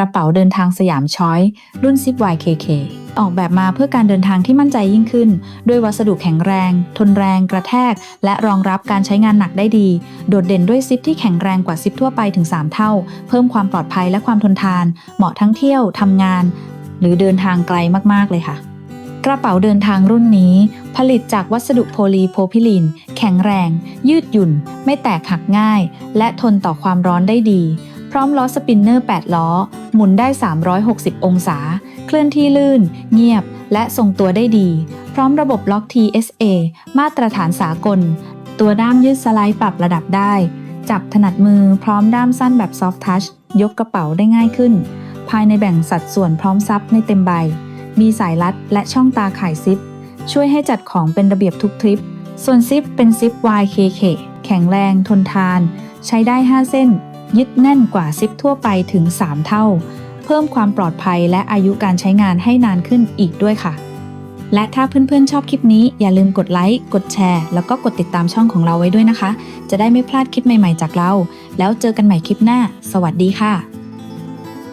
ระเป๋าเดินทางสยามช้อย รุ่น Zip YKK ออกแบบมาเพื่อการเดินทางที่มั่นใจยิ่งขึ้น ด้วยวัสดุแข็งแรง ทนแรง กระแทก และรองรับการใช้งานหนักได้ดี โดดเด่นด้วยซิปที่แข็งแรงกว่าซิปทั่วไปถึง 3 เท่า เพิ่มความปลอดภัยและความทนทาน เหมาะทั้งเที่ยวทำงาน หรือเดินทางไกลมากๆเลยค่ะกระเป๋าเดินทางรุ่นนี้ ผลิตจากวัสดุโพลีโพรพิลีน แข็งแรง ยืดหยุ่น ไม่แตกหักง่าย และทนต่อความร้อนได้ดี พร้อมล้อสปินเนอร์ 8 ล้อ หมุนได้ 360 องศา เคลื่อนที่ลื่น เงียบ และทรงตัวได้ดี พร้อมระบบล็อก TSA มาตรฐานสากล ตัวด้ามยืดสไลด์ปรับระดับได้ จับถนัดมือพร้อมด้ามสั้นแบบ Soft Touch ยกกระเป๋าได้ง่ายขึ้น ภายในแบ่งสัดส่วนพร้อมซับในเต็มใบ มีสายรัดและช่องตาข่ายซิป ช่วยให้จัดของเป็นระเบียบทุกทริป ส่วนซิปเป็นซิป YKK แข็งแรงทนทาน ใช้ได้ 5 เส้น ยึดแน่นกว่าซิปทั่วไปถึง 3 เท่า เพิ่มความปลอดภัยและอายุการใช้งานให้นานขึ้นอีกด้วยค่ะ และถ้าเพื่อนๆชอบคลิปนี้อย่าลืมกดไลค์ กดแชร์ แล้วก็กดติดตามช่องของเราไว้ด้วยนะคะ จะได้ไม่พลาดคลิปใหม่ๆจากเรา แล้วเจอกันใหม่คลิปหน้า สวัสดีค่ะ